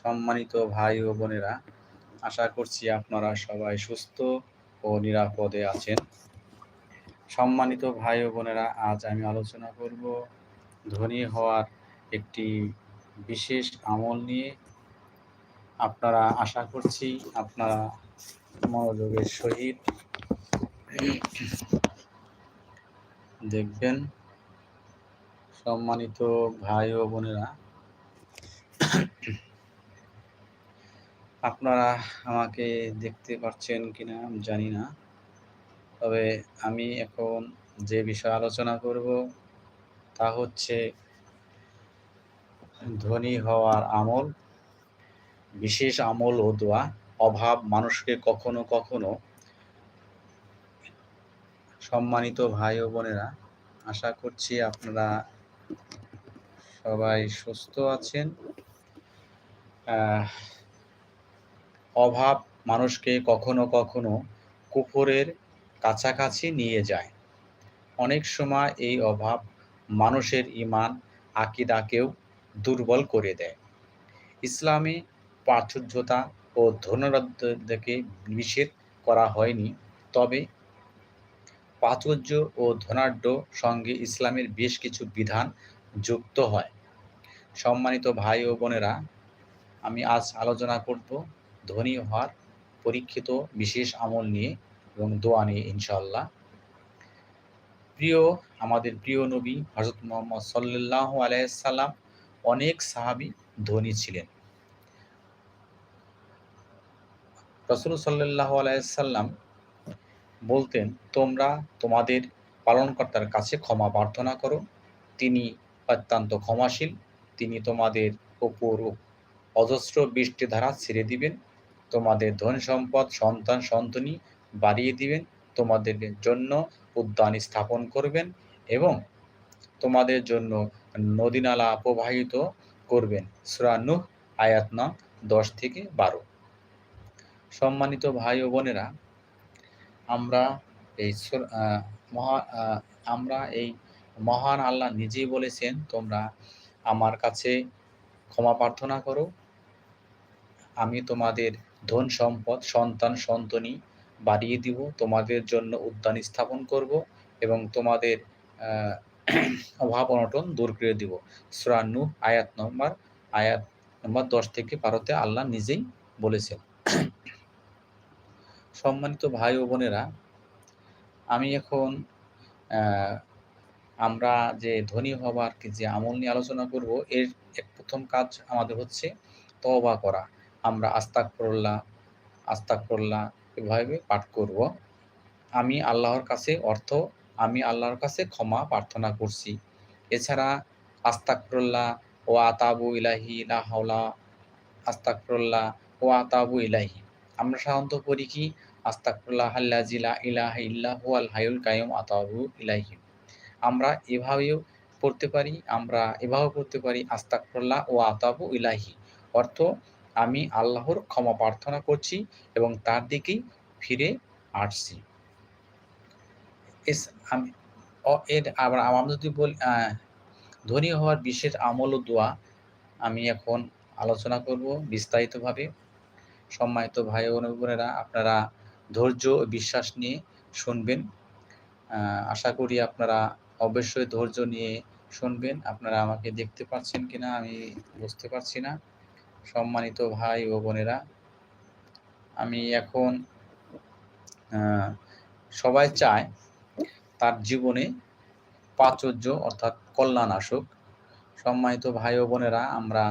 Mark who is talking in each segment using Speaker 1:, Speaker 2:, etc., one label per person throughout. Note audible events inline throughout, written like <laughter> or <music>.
Speaker 1: সম্মানিত ভাই ও বোনেরা, আশা করছি আপনারা সবাই সুস্থ ও নিরাপদে আছেন। সম্মানিত ভাই ও বোনেরা, আজ আমি আলোচনা করব ধনী হওয়ার একটি বিশেষ আমল নিয়ে। আপনারা আশা করছি আপনারা মনোযোগের সহিত দেখবেন। সম্মানিত ভাই ও বোনেরা আপনারা আমাকে দেখতে পাচ্ছেন কিনা আমি জানি না। তবে আমি এখন যে বিষয়ে আলোচনা করব তা হচ্ছে ধনী হওয়ার আমল, বিশেষ আমল ও দোয়া, অভাব মানুষকে কখনো কখনো সম্মানিত ভাই ও বোনেরা, আশা করছি আপনারা সবাই সুস্থ আছেন। অভাব মানুষকে কখনো কখনো কুফরের কাছাকাছি নিয়ে যায়। অনেক সময় এই অভাব মানুষের ইমান আকিদাকেও দুর্বল করে দেয়। ইসলামে প্রাচুর্যতা ও ধনরাদ্যকে নিষেধ করা হয়নি, তবে প্রাচুর্য ও ধনাঢ্য সঙ্গে ইসলামের বেশ কিছু বিধান যুক্ত হয়। সম্মানিত ভাই ও বোনেরা, আমি আজ আলোচনা করব ধনী হওয়ার পরীক্ষিত বিশেষ আমল নিয়ে এবং দোয়া নিয়ে ইনশাল্লাহ প্রিয়, আমাদের প্রিয় নবী হজরত মোহাম্মদ সাল্লাহ আলাইসাল্লাম অনেক সাহাবি ধনী ছিলেন। রসুল সাল্লাহ আলাইসাল্লাম বলতেন, তোমরা তোমাদের পালনকর্তার কাছে ক্ষমা প্রার্থনা করো। তিনি অত্যন্ত ক্ষমাশীল। তিনি তোমাদের উপর অজস্র বৃষ্টি ধারা ছেড়ে দিবেন। তোমাদের ধন সম্পদ, সন্তান, সন্তনি বাড়িয়ে দিবেন। তোমাদের জন্য উদ্যান স্থাপন করবেন এবং তোমাদের জন্য নদীনালা প্রবাহিত করবেন। সুরানুহ আয়াত দশ থেকে বারো। সম্মানিত ভাই ও বোনেরা, আমরা এই মহা আমরা এই মহান আল্লাহ নিজেই বলেছেন, তোমরা আমার কাছে ক্ষমা প্রার্থনা করো। আমি তোমাদের ধন সম্পদ, সন্তান, সন্তনি বাড়িয়ে দিব। তোমাদের জন্য উদ্যান স্থাপন করব এবং তোমাদের <clears throat> অভাব অনটন দূর করে দিব। সুরানু আয়াত নম্বর আয়াত নম্বর দশ থেকে বারোতে আল্লাহ নিজেই বলেছেন। <clears throat> সম্মানিত ভাই ও বোনেরা, আমি এখন আমরা যে ধনী হবার যে আমল নিয়ে আলোচনা করব, এর এক প্রথম কাজ আমাদের হচ্ছে তবা করা। আমরা আস্তাক করল্লা আস্তাক করল্লা এভাবে পাঠ করব। আমি আল্লাহর কাছে অর্থ, আমি আল্লাহর কাছে ক্ষমা প্রার্থনা করছি। এছাড়া আস্তাকফরুল্লাহ ও আতাবু ইলাহি লা হাওলা আস্তাকফরুল্লাহ ও আতাবু ইলাহি আমরা সাধারণত করি কি? আস্তাকফরুল্লাহ জিলা ইলাহ ইল্লাহ আল হায়ুল কায়ুম আতাবু ইলাহি আমরা এভাবেও পড়তে পারি, আমরা এভাবেও পড়তে পারি আস্তাকফরুল্লাহ ও আতাবু ইলাহি অর্থ আমি আল্লাহর ক্ষমা প্রার্থনা করছি এবং তার দিকেই ফিরে আসছি। আমি এর আবার আমরা যদি বলি ধনী হওয়ার বিশেষ আমল ও দোয়া আমি এখন আলোচনা করব বিস্তারিতভাবে। সম্মানিত ভাই ও বোনেরা, আপনারা ধৈর্য বিশ্বাস নিয়ে শুনবেন। আশা করি আপনারা অবশ্যই ধৈর্য নিয়ে শুনবেন। আপনারা আমাকে দেখতে পাচ্ছেন কিনা আমি বুঝতে পারছি না। সম্মানিত ভাই ও বোনেরা, আমি এখন সবাই চায় তার জীবনে প্রাচুর্য অর্থাৎ কল্যাণ আসুক সম্মানিত ভাই ও বোনেরা, আমরা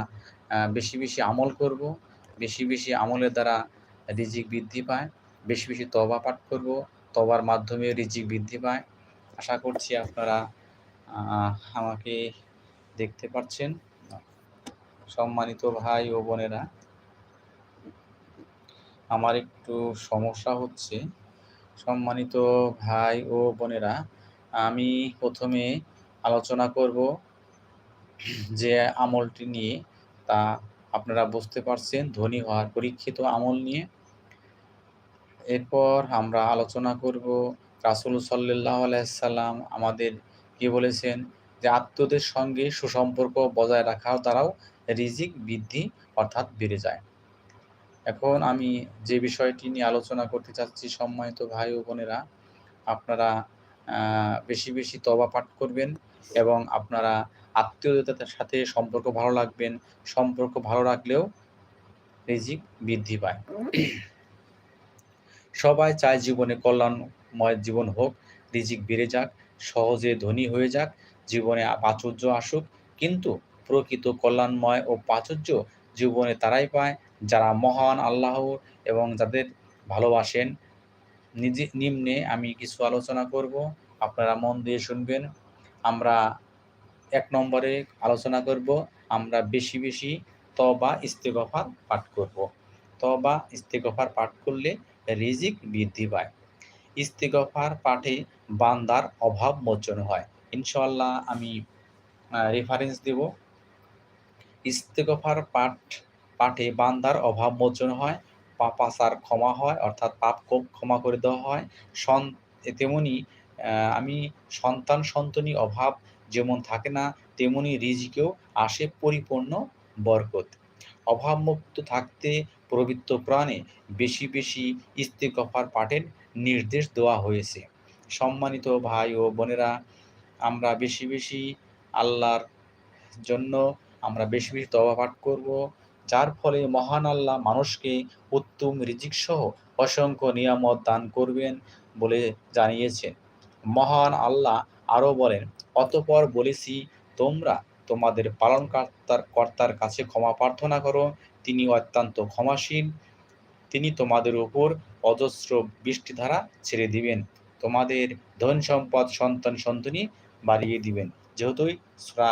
Speaker 1: বেশি বেশি আমল করব, বেশি বেশি আমলের দ্বারা রিজিক বৃদ্ধি পায়, বেশি বেশি তবা পাঠ করব তবার মাধ্যমে রিজিক বৃদ্ধি পায়। আশা করছি আপনারা আমাকে দেখতে পাচ্ছেন সম্মানিত ভাই ও বোনেরা, আমার একটু সমস্যা হচ্ছে। সম্মানিত ভাই ও বোনেরা, আমি প্রথমে আলোচনা করব যে আমলটি নিয়ে, তা আপনারা বুঝতে পারছেন, ধনী হওয়ার পরীক্ষিত আমল নিয়ে। এরপর আমরা আলোচনা করব, রাসুল সাল্লাহ আলাইসাল্লাম আমাদের কি বলেছেন? যে আত্মীয়দের সঙ্গে সুসম্পর্ক বজায় রাখার দ্বারাও রিজিক বৃদ্ধি অর্থাৎ বেড়ে যায়। এখন আমি যে বিষয়টি নিয়ে আলোচনা করতে চাচ্ছি, সম্মানিত ভাই ও বোনেরা, আপনারা বেশি বেশি তবা পাঠ করবেন এবং আপনারা আত্মীয়তার সাথে সম্পর্ক ভালো রাখবেন। সম্পর্ক ভালো রাখলেও রিজিক বৃদ্ধি পায়। সবাই চায় জীবনে কল্যাণময় জীবন হোক, রিজিক বেড়ে যাক, সহজে ধনী হয়ে যাক জীবনে প্রাচুর্য আসুক, কিন্তু প্রকৃত কল্যাণময় ও প্রাচুর্য জীবনে তারাই পায় যারা মহান আল্লাহ এবং যাদের ভালোবাসেন। নিজে নিম্নে আমি কিছু আলোচনা করব। আপনারা মন দিয়ে শুনবেন। আমরা এক নম্বরে আলোচনা করব। আমরা বেশি বেশি তবা ইস্তেগফার পাঠ করব। তবা ইস্তেগফার পাঠ করলে রিজিক বৃদ্ধি পায়। ইস্তেগফার পাঠে বান্দার অভাব মোচন হয়। ইনশাল্লাহ আমি রেফারেন্স দেব। ইস্তেগফার পাঠ, পাঠে বান্দার অভাব মোচন হয় পাপাচার ক্ষমা হয়, অর্থাৎ পাপ ক্ষমা করে দেওয়া হয়। সন তেমনি আমি সন্তান সন্তনি অভাব যেমন থাকে না, তেমনি রিজিকেও আসে পরিপূর্ণ বরকত। অভাবমুক্ত থাকতে প্রবৃত্ত প্রাণে বেশি বেশি ইস্তেকফার পাঠের নির্দেশ দেওয়া হয়েছে। সম্মানিত ভাই ও বোনেরা আমরা বেশি বেশি আল্লাহর জন্য আমরা বেশি বেশি তবা পাঠ করব। যার ফলে মহান আল্লাহ মানুষকে উত্তম রিজিক সহ অসংখ্য নিয়ামত দান করবেন বলে জানিয়েছেন। মহান আল্লাহ আরও বলেন, অতপর বলেছি, তোমরা তোমাদের পালনকর্তার, কর্তার কাছে ক্ষমা প্রার্থনা করো। তিনি অত্যন্ত ক্ষমাশীল। তিনি তোমাদের উপর অজস্র বৃষ্টিধারা ছেড়ে দিবেন। তোমাদের ধন সম্পদ সন্তান সন্তনি বাড়িয়ে দিবেন। যেহেতুই শ্রা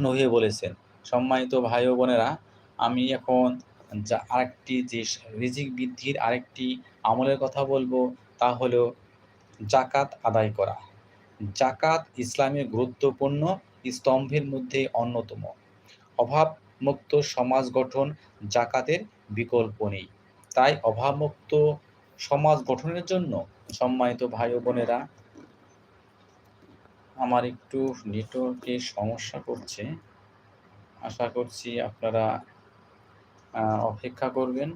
Speaker 1: নহে বলেছেন, সম্মানিত ভাই ও বোনেরা, আমি এখন যা আরেকটি যে রিজিক বৃদ্ধির আরেকটি আমলের কথা বলব, তা হলো জাকাত আদায় করা। জাকাত ইসলামের গুরুত্বপূর্ণ স্তম্ভের মধ্যে অন্যতম। অভাবমুক্ত সমাজ গঠন জাকাতের বিকল্প নেই। তাই অভাবমুক্ত সমাজ গঠনের জন্য সম্মানিত ভাই বোনেরা আমার একটু নেটওয়ার্কের সমস্যা করছে। আশা করছি আপনারা অপেক্ষা করবেন।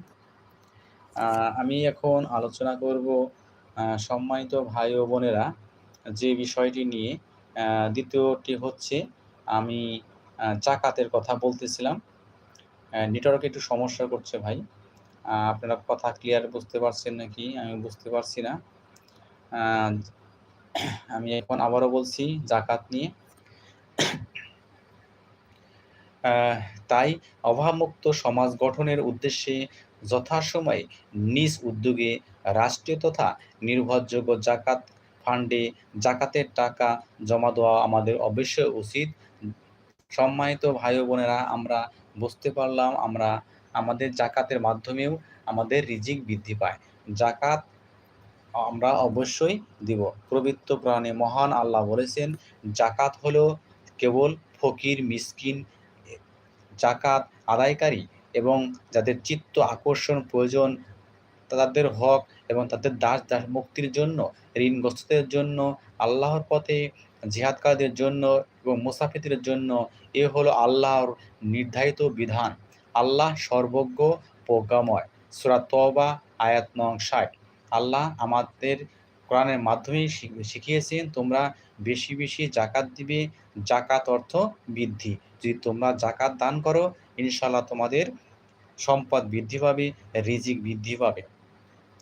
Speaker 1: আমি এখন আলোচনা করব সম্মানিত ভাই ও বোনেরা, যে বিষয়টি নিয়ে দ্বিতীয়টি হচ্ছে আমি জাকাতের কথা বলতেছিলাম। নেটওয়ার্কে একটু সমস্যা করছে ভাই। আপনারা কথা ক্লিয়ার বুঝতে পারছেন নাকি? আমি বুঝতে পারছি না। আমি এখন আবারও বলছি, জাকাত নিয়ে। তাই অভাবমুক্ত সমাজ গঠনের উদ্দেশ্যে যথাসময়ে নিজ উদ্যোগে রাষ্ট্রীয় তথা নির্ভরযোগ্য জাকাত ফান্ডে জাকাতের টাকা জমা দেওয়া আমাদের অবশ্যই উচিত। সম্মানিত ভাই বোনেরা, আমরা বুঝতে পারলাম আমরা আমাদের জাকাতের মাধ্যমেও আমাদের রিজিক বৃদ্ধি পায়। জাকাত আমরা অবশ্যই দিব। প্রবৃত্ত প্রাণে মহান আল্লাহ বলেছেন, জাকাত হলো কেবল ফকির, মিসকিন, জাকাত আদায়কারী এবং যাদের চিত্ত আকর্ষণ প্রয়োজন, তাদের হক এবং তাদের দাস দাস মুক্তির জন্য, ঋণগ্রস্তদের জন্য, আল্লাহর পথে জিহাদকারদের জন্য এবং মুসাফিদের জন্য, এ হলো আল্লাহর নির্ধারিত বিধান। আল্লাহ সর্বজ্ঞ প্রজ্ঞাময়। সুরা তবা আয়াত নং ষাট। আল্লাহ আমাদের কোরআনের মাধ্যমেই শিখিয়েছেন, তোমরা বেশি বেশি জাকাত দিবে, জাকাত অর্থ বৃদ্ধি। যদি তোমরা জাকাত দান করো ইনশাল্লাহ তোমাদের সম্পদ বৃদ্ধি পাবে, রিজিক বৃদ্ধি পাবে।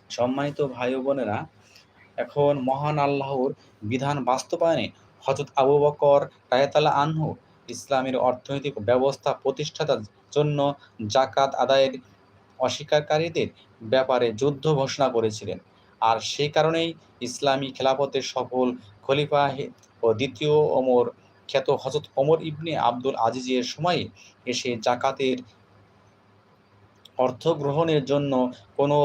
Speaker 1: সম্মানিত ভাই বোনেরা, এখন মহান আল্লাহর বিধান বাস্তবায়নে হজরত আবু বকর রায়তালা আনহু ইসলামের অর্থনৈতিক ব্যবস্থা প্রতিষ্ঠাতার জন্য জাকাত আদায়ের অস্বীকারীদের ব্যাপারে যুদ্ধ ঘোষণা করেছিলেন। আর সেই কারণেই ইসলামী খেলাফতের সফল খলিফা ও দ্বিতীয় ওমর, খ্যাত হজরত ওমর ইবনে আব্দুল আজিজের সময়ে এসে জাকাতের অর্থ গ্রহণের জন্য কোনো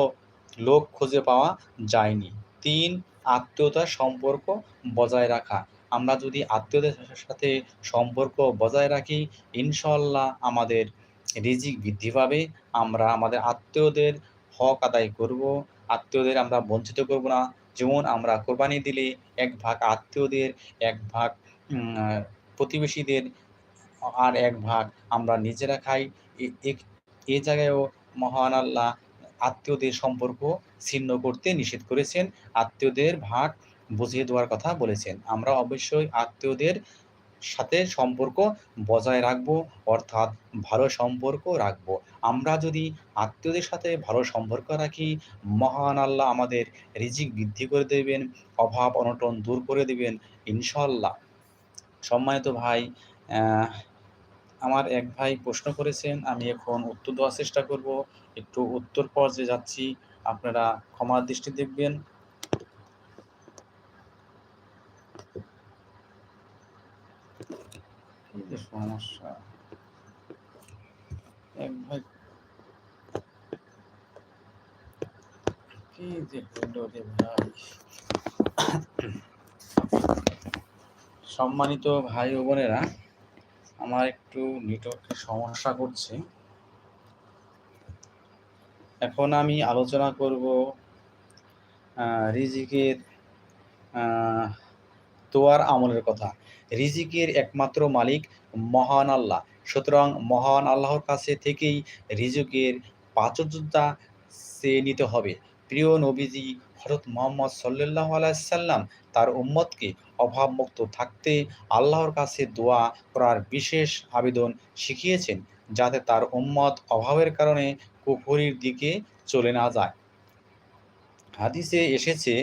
Speaker 1: লোক খুঁজে পাওয়া যায়নি। তিন আত্মীয়তার সম্পর্ক বজায় রাখা। আমরা যদি আত্মীয়দের সাথে সম্পর্ক বজায় রাখি ইনশাল্লাহ আমাদের রিজিক বৃদ্ধি পাবে। আমরা আমাদের আত্মীয়দের হক আদায় করব। আত্মীয়দের আমরা বঞ্চিত করব না। যেমন আমরা কোরবানি দিলে এক ভাগ আত্মীয়দের, এক ভাগ প্রতিবেশীদের আর এক ভাগ আমরা নিজেরা খাই। এ জায়গায়ও মহান আল্লাহ আত্মীয়দের সম্পর্ক ছিন্ন করতে নিষেধ করেছেন। আত্মীয়দের ভাগ বুঝিয়ে দেওয়ার কথা বলেছেন। আমরা অবশ্যই আত্মীয়দের সাথে সম্পর্ক বজায় রাখব, অর্থাৎ ভালো সম্পর্ক রাখব। আমরা যদি আত্মীয়দের সাথে ভালো সম্পর্ক রাখি, মহান আল্লাহ আমাদের রিজিক বৃদ্ধি করে দেবেন, অভাব অনটন দূর করে দেবেন ইনশাল্লাহ সম্মানিত ভাই আমার এক ভাই প্রশ্ন করেছেন, আমি এখন উত্তর দেওয়ার চেষ্টা করব। একটু উত্তর পর্যায়ে যাচ্ছি, আপনারা ক্ষমার দৃষ্টি দেখবেন। সমস্যা। এক ভাই, কি যে রে ভাই? সম্মানিত ভাই ও বোনেরা, আমার একটু নেটওয়ার্কের সমস্যা করছে। এখন আমি আলোচনা করব রিজিকের তোয়ার আমলের কথা। রিজিকের একমাত্র মালিক মহান আল্লাহ। সুতরাং মহান আল্লাহর কাছে থেকেই রিজিকের পাচযোদ্ধা সে নিতে হবে। প্রিয় নবীজি হরত মোহাম্মদ সাল্লাহ আলাইসাল্লাম তার উম্মতকে অভাবমুক্ত থাকতে আল্লাহর কাছে দোয়া করার বিশেষ আবেদন শিখিয়েছেন, যাতে তার উম্মত অভাবের কারণে কুফরির দিকে চলে না যায়। হাদিসে এসেছে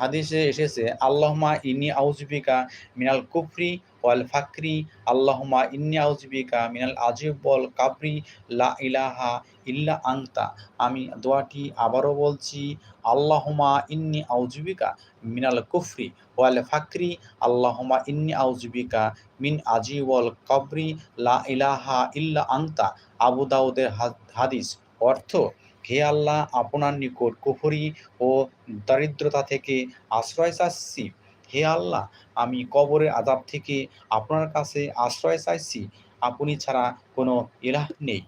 Speaker 1: হাদিসে এসেছে আল্লাহমা ইনি আউজবিকা মিনাল কুফরি ওয়াল ফাকরি আল্লাহমা ইন্নি আউজবিকা মিনাল আজিব বল কাবরি, লা ইলাহা ইল্লা আংতা আমি দোয়াটি আবারও বলছি আল্লাহমা ইন্নি আউজবিকা মিনাল কুফরি ওয়াল ফাকরি আল্লাহমা ইন্নি আউজবিকা মিন আজিবল কাবরি, লা ইলাহা ইল্লা আংতা আবু দাউদের হাদিস অর্থ হে আল্লাহ, আপনার নিকট কুফরি ও দারিদ্রতা থেকে আশ্রয় চাচ্ছি। হে আল্লাহ, আমি কবরের আজাব থেকে আপনার কাছে আশ্রয় চাইছি। আপনি ছাড়া কোনো ইলাহ নেই।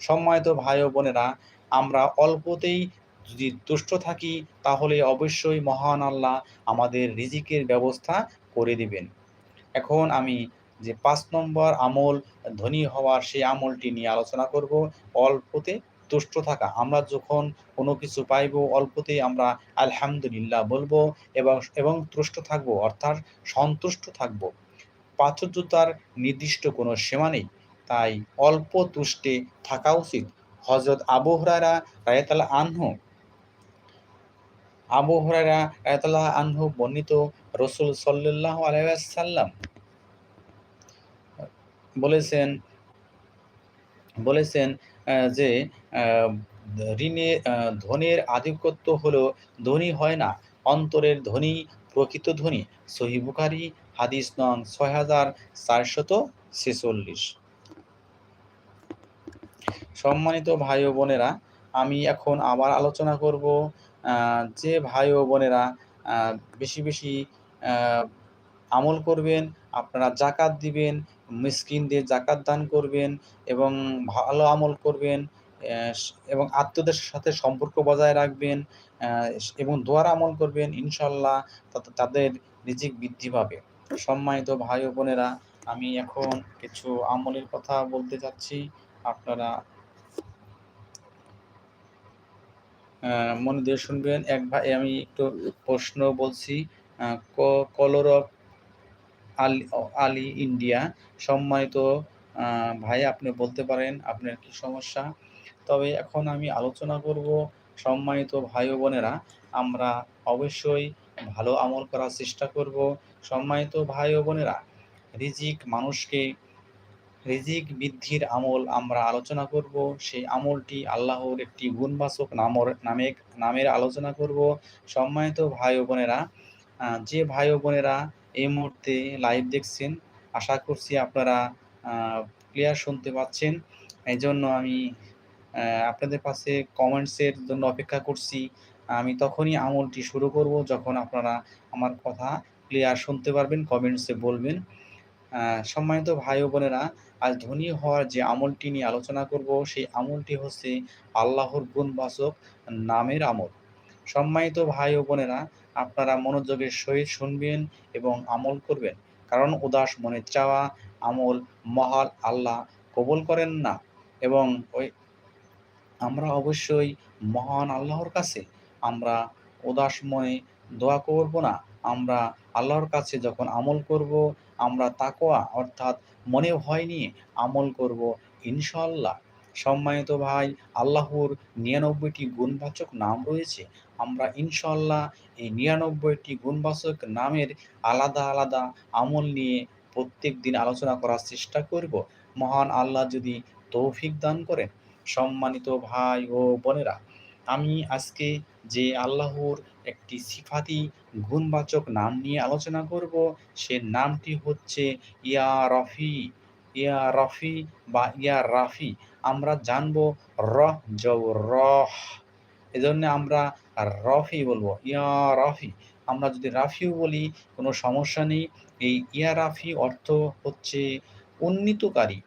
Speaker 1: সম্মানিত ভাই বোনেরা, আমরা অল্পতেই যদি তুষ্ট থাকি, তাহলে অবশ্যই মহান আল্লাহ আমাদের রিজিকের ব্যবস্থা করে দিবেন। এখন আমি যে পাঁচ নম্বর আমল ধনী হওয়ার সেই আমলটি নিয়ে আলোচনা করব। অল্পতে তুষ্ট থাকা। আমরা যখন কোনো কিছু পাইব, অল্পতেই আমরা আলহামদুলিল্লাহ বলব এবং এবং তুষ্ট থাকব, অর্থাৎ সন্তুষ্ট থাকব। প্রাচুর্যতার নির্দিষ্ট কোনো সীমা নেই, তাই অল্প তুষ্টে থাকা উচিত। হজরত আবু হরারা রায়তালা আনহু, আবু হরারা রায়তাল্লাহ আনহু বর্ণিত রসুল সাল্লাহ আলাইসাল্লাম বলেছেন বলেছেন যে ঋণে ধনের আধিপত্য হলো ধনী হয় না, অন্তরের ধনী, প্রকৃত ধনী। সহি বুখারি, হাদিস নং ছয় হাজার চারশত ছেচল্লিশ। সম্মানিত ভাই ও বোনেরা, আমি এখন আবার আলোচনা করব যে ভাই ও বোনেরা বেশি বেশি আমল করবেন, আপনারা জাকাত দিবেন, মিসকিনদের জাকাত দান করবেন এবং ভালো আমল করবেন এবং আত্মীয়দের সাথে সম্পর্ক বজায় রাখবেন এবং দোয়ার আমল করবেন ইনশাল্লাহ তাদের রিজিক বৃদ্ধি পাবে। সম্মানিত ভাই ও বোনেরা, আমি এখন কিছু আমলের কথা বলতে চাচ্ছি। আপনারা মনে দিয়ে শুনবেন। এক ভাই, আমি একটু প্রশ্ন বলছি কলরব আলি আলী ইন্ডিয়া সম্মানিত ভাই, আপনি বলতে পারেন, আপনার কি সমস্যা? তবে এখন আমি আলোচনা করব সম্মানিত ভাই বোনেরা, আমরা অবশ্যই ভালো আমল করার চেষ্টা করব। সম্মানিত ভাই বোনেরা, রিজিক মানুষকে, রিজিক বৃদ্ধির আমল আমরা আলোচনা করব। সেই আমলটি আল্লাহর একটি গুণবাচক নামর, নামে, নামের আলোচনা করব। সম্মানিত ভাই বোনেরা যে ভাই বোনেরা এই মুহূর্তে লাইভ দেখছেন, আশা করছি আপনারা ক্লিয়ার শুনতে পাচ্ছেন। এই জন্য আমি আপনাদের পাশে কমেন্টসের জন্য অপেক্ষা করছি। আমি তখনই আমলটি শুরু করব যখন আপনারা আমার কথা ক্লিয়ার শুনতে পারবেন কমেন্টসে বলবেন। সম্মানিত ভাই বোনেরা, আজ ধনী হওয়ার যে আমলটি নিয়ে আলোচনা করব, সেই আমলটি হচ্ছে আল্লাহর গুণবাচক নামের আমল। সম্মানিত ভাই ও বোনেরা, আপনারা মনোযোগের সহিত শুনবেন এবং আমল করবেন। কারণ উদাস মনে চাওয়া আমল মহাল আল্লাহ কবুল করেন না। এবং ওই আমরা অবশ্যই মহান আল্লাহর কাছে আমরা উদাসময়ে দোয়া করব না। আমরা আল্লাহর কাছে যখন আমল করব, আমরা তাকোয়া অর্থাৎ মনে ভয় নিয়ে আমল করব ইনশাল্লাহ সম্মানিত ভাই, আল্লাহর নিরানব্বইটি গুণবাচক নাম রয়েছে। আমরা ইনশাল্লাহ এই নিরানব্বইটি গুণবাচক নামের আলাদা আলাদা আমল নিয়ে প্রত্যেক দিন আলোচনা করার চেষ্টা করব। মহান আল্লাহ যদি তৌফিক দান করেন সম্মানিত ভাই ও বোনেরা, আমি আজকে যে আল্লাহর একটি সিফাতি গুণবাচক নাম নিয়ে আলোচনা করব, সে নামটি হচ্ছে ইয়া রফি। ইয়া রফি বা ইয়া রাফি, আমরা জানব রহ রহ। এজন্য আমরা রফি বলব, ইয়া রফি। আমরা যদি রাফিও বলি, কোনো সমস্যা নেই। এই ইয়া রাফি অর্থ হচ্ছে উন্নীতকারী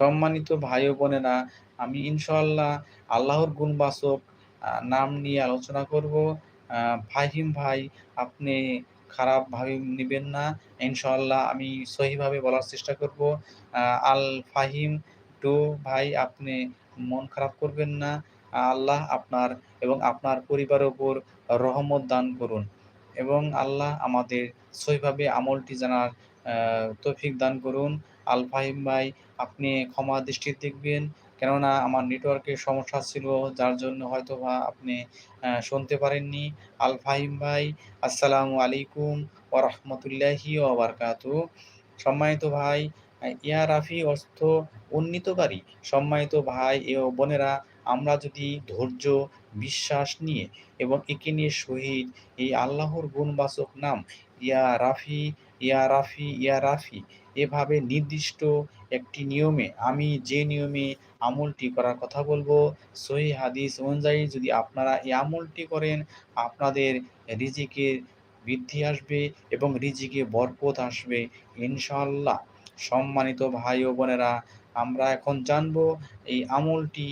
Speaker 1: সম্মানিত ভাই বোনেরা, আমি ইনশাল্লাহ আল্লাহর গুণবাচক নাম নিয়ে আলোচনা করব। ফাহিম ভাই, আপনি খারাপভাবে নেবেন না। ইনশাল্লাহ আমি সহিভাবে বলার চেষ্টা করব। আল ফাহিম টু ভাই, আপনি মন খারাপ করবেন না। আল্লাহ আপনার এবং আপনার পরিবারের উপর রহমত দান করুন এবং আল্লাহ আমাদের সহিভাবে আমলটি জানার তৌফিক দান করুন। আল ফাহিম ভাই আপনি ক্ষমা দৃষ্টি দেখবেন। কেননা আমার নেটওয়ার্কের সমস্যা ছিল, যার জন্য হয়তো বা আপনি শুনতে পারেননি। আল ফাহিম ভাই, আসসালামু আলাইকুম ও রহমতুল্লাহি ওবরকাতু সম্মানিত ভাই, ইয়া রাফি অর্থ উন্নীতকারী সম্মানিত ভাই ও বোনেরা, আমরা যদি ধৈর্য, বিশ্বাস নিয়ে এবং একে নিয়ে শহীদ, এই আল্লাহর গুণবাচক নাম, ইয়া রাফি ইয়া রাফি ইয়া রাফি, এভাবে নির্দিষ্ট একটি নিয়মে, আমি যে নিয়মে আমলটি করার কথা বলব, সহি হাদিস অনুযায়ী যদি আপনারা এই আমলটি করেন, আপনাদের রিজিকের বৃদ্ধি আসবে এবং রিজিকে বরকত আসবে ইনশাল্লাহ সম্মানিত ভাই ও বোনেরা, আমরা এখন জানব এই আমলটি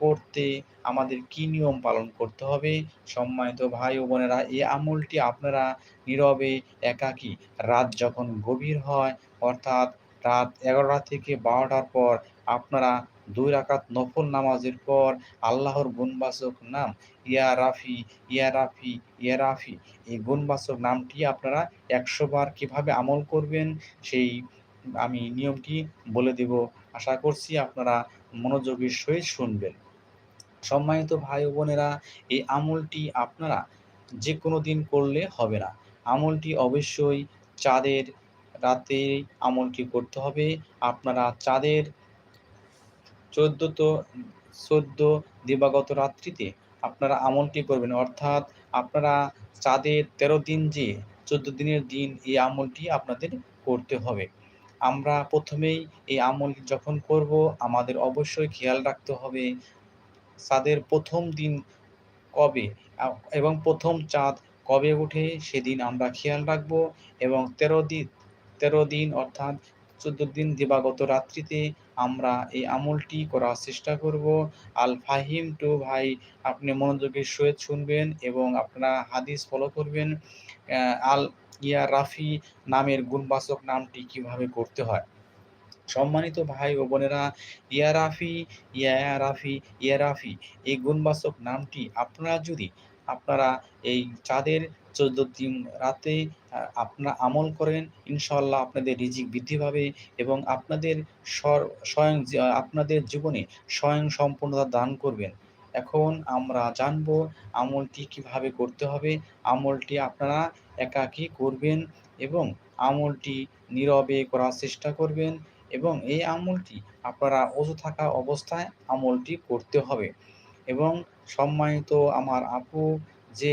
Speaker 1: করতে আমাদের কি নিয়ম পালন করতে হবে? সম্মানিত ভাই ও বোনেরা, এই আমলটি আপনারা নীরবে, একাকী রাত যখন গভীর হয়, অর্থাৎ রাত এগারোটা থেকে বারোটার পর আপনারা দুই রাকাত নফল নামাজের পর আল্লাহর গুণবাচক নাম ইয়া রাফি ইয়া রাফি ইয়া রাফি, এই গুণবাচক নামটি আপনারা একশো বার কীভাবে আমল করবেন, সেই আমি নিয়মটি বলে দেব। আশা করছি আপনারা মনোযোগের সহিত শুনবেন। সম্মানিত ভাই বোনেরা, এই আমলটি আপনারা যে কোনো দিন করলে হবে না। আমলটি অবশ্যই চাঁদের রাতে আমলটি করতে হবে। আপনারা চাঁদের চোদ্দত চোদ্দ দিবাগত রাত্রিতে আপনারা আমলটি করবেন। অর্থাৎ আপনারা চাঁদের তেরো দিন যে চোদ্দ দিনের দিন এই আমলটি আপনাদের করতে হবে। আমরা প্রথমেই এই আমলটি যখন করব, আমাদের অবশ্যই খেয়াল রাখতে হবে চাঁদের প্রথম দিন কবে? এবং প্রথম চাঁদ কবে ওঠে সেদিন আমরা খেয়াল রাখব এবং তেরো দিন তেরো দিন অর্থাৎ চোদ্দ দিন দিবাগত রাত্রিতে আমরা এই আমলটি করার চেষ্টা করব। আল ফাহিম টু ভাই, আপনি মনোযোগের সহিত শুনবেন এবং আপনারা হাদিস ফলো করবেন। আল ইয়া রাফি নামের গুণবাচক নামটি কীভাবে করতে হয়? সম্মানিত ভাই ও বোনেরা, ইয়া রাফি ইয়া রাফি ইয়া রাফি, এই গুণবাচক নামটি আপনারা যদি আপনারা এই চাঁদের চোদ্দ দিন রাতে আপনারা আমল করেন ইনশাল্লাহ আপনাদের রিজিক বৃদ্ধি পাবে এবং আপনাদের স্বয়ং আপনাদের জীবনে স্বয়ং সম্পূর্ণতা দান করবেন। এখন আমরা জানব আমলটি কীভাবে করতে হবে, আমলটি আপনারা একাকী করবেন এবং আমলটি নীরবে করার চেষ্টা করবেন এবং এই আমলটি আপনারা অজু থাকা অবস্থায় আমলটি করতে হবে। এবং সম্মানিত আমার আপু, যে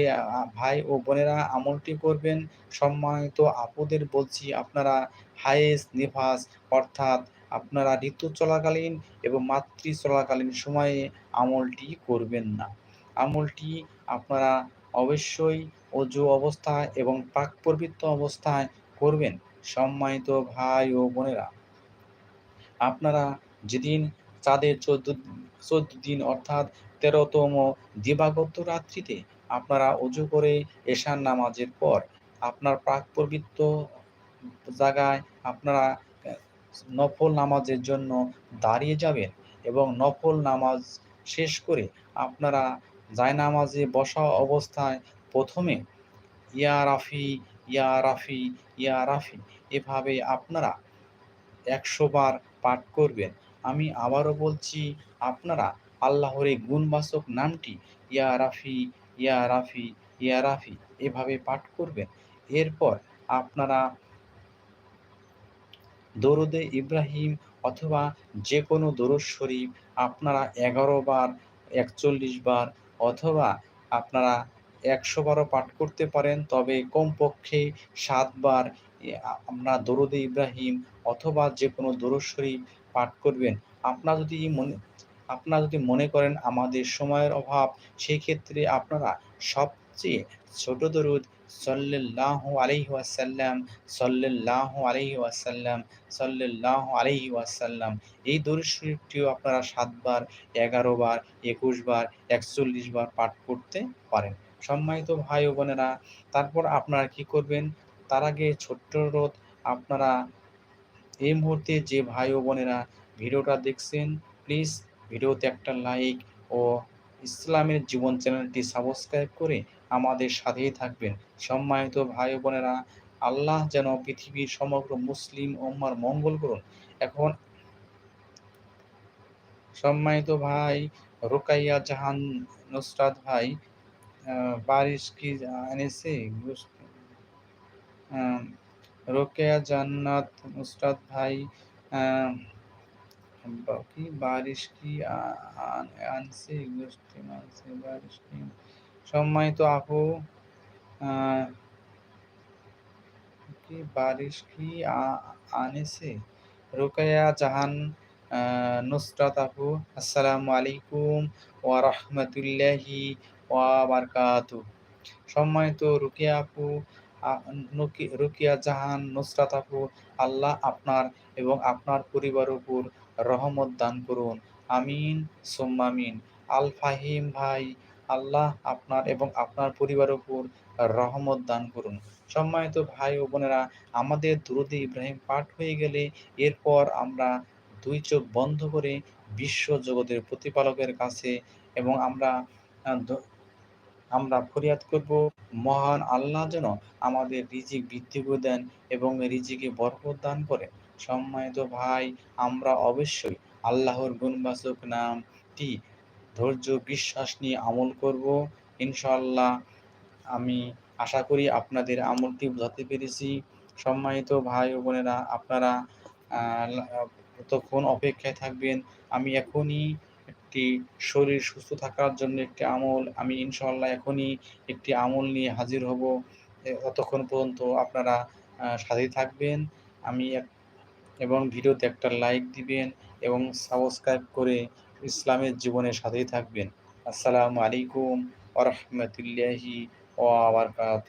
Speaker 1: ভাই ও বোনেরা আমলটি করবেন, সম্মানিত আপুদের বলছি আপনারা হায়েস, নিফাস অর্থাৎ আপনারা ঋতু চলাকালীন এবং মাতৃ চলাকালীন সময়ে আমলটি করবেন না। আমলটি আপনারা অবশ্যই অজু অবস্থায় এবং পবিত্র অবস্থায় করবেন। সম্মানিত ভাই ও বোনেরা আপনারা যেদিন চাঁদের চোদ্দ চোদ্দ দিন অর্থাৎ তেরোতম দিবাগত রাত্রিতে আপনারা অজু করে এশার নামাজের পর আপনার প্রাক পবিত্র জায়গায় আপনারা নফল নামাজের জন্য দাঁড়িয়ে যাবেন এবং নফল নামাজ শেষ করে আপনারা জায়নামাজে বসা অবস্থায় প্রথমে ইয়া রাফি ইয়া রাফি ইয়া রাফি, এভাবে আপনারা একশো বার পাঠ করবেন। আমি আবারও বলছি, আপনারা আল্লাহর এই গুণবাচক নামটি, ইয়া রাফি ইয়া রাফি ইয়া রাফি, এভাবে পাঠ করবেন। এরপর আপনারা দরুদে ইব্রাহিম অথবা যে কোনো দরুদ শরীফ আপনারা এগারো বার, একচল্লিশ বার অথবা আপনারা একশো বারও পাঠ করতে পারেন। তবে কমপক্ষে সাতবার আপনার দরুদে ইব্রাহিম অথবা যে কোনো দরুদ শরীফ পাঠ করবেন। আপনারা যদি মনে, আপনারা যদি মনে করেন আমাদের সময়ের অভাব, সেই ক্ষেত্রে আপনারা সবচেয়ে ছোট দরুদ সল্লাহ আলহি ওয়াসাল্লাম সল্লাহ আলহি ওয়াসাল্লাম সল্লাহ আলহি ওয়াসাল্লাম। এই দরুদ শরীফটিও আপনারা সাতবার এগারো বার একুশ বার একচল্লিশ বার পাঠ করতে পারেন। সম্মানিত ভাই ও বোনেরা, তারপর আপনারা কি করবেন? তার আগে ছোট্ট রোধ আপনারা এই মুহূর্তে যে ভাই ও বোনেরা ভিডিওটা দেখছেন প্লিজ ভিডিওতে একটা লাইক ও ইসলামের জীবন চ্যানেলটি সাবস্ক্রাইব করে আমাদের সাথেই থাকবেন। সম্মানিত ভাই বোনেরা, আল্লাহ যেন পৃথিবীর সমগ্র মুসলিম ওম্মার মঙ্গল করুন। এখন সম্মানিত ভাই রোকাইয়া জাহান নুসরাত ভাই বারিশ কি এনেছে রোকেয়া জান্নাত নুসরাত ভাই কি? বারিশ কি? আনছে, গোষ্ঠী মানছে, বারিশ কি? সম্মানিত আপু কি বারিশ কি আনেছে? রোকেয়া জাহান নুসরাত আপু, আসসালামু আলাইকুম ওয়া রাহমাতুল্লাহি ওয়া বারাকাতু সম্মানিত রুকিয়া আপু রুকিয়া জাহান, নুসরাত আপু, আল্লাহ আপনার এবং আপনার পরিবার উপর রহমত দান করুন। আমিন সোম্মামিন আল ফাহিম ভাই, আল্লাহ আপনার এবং আপনার পরিবার উপর রহমত দান করুন। সম্মানিত ভাই ও বোনেরা, আমাদের দুরুদি ইব্রাহিম পাঠ হয়ে গেলে এরপর আমরা দুই চোখ বন্ধ করে বিশ্ব জগতের প্রতিপালকের কাছে এবং আমরা আমরা ফরিয়াদ করব। মহান আল্লাহ যেন আমাদের রিজিক বৃদ্ধি করে দেন এবং রিজিকে বরকত দান করে। সম্মানিত ভাই, আমরা অবশ্যই আল্লাহর গুণবাচক নামটি ধৈর্য বিশ্বাস নিয়ে আমল করব। ইনশাল্লাহ আমি আশা করি আপনাদের আমলটি বোঝাতে পেরেছি। সম্মানিত ভাই ও বোনেরা, আপনারা ততক্ষণ অপেক্ষায় থাকবেন। আমি এখনই একটি শরীর সুস্থ থাকার জন্য একটি আমল, আমি ইনশাল্লাহ এখনই একটি আমল নিয়ে হাজির হব। ততক্ষণ পর্যন্ত আপনারা সাথে থাকবেন। আমি এবং ভিডিওতে একটা লাইক দিবেন এবং সাবস্ক্রাইব করে ইসলামের জীবনের সাথেই থাকবেন। আসসালামু আলাইকুম ও আবরকাত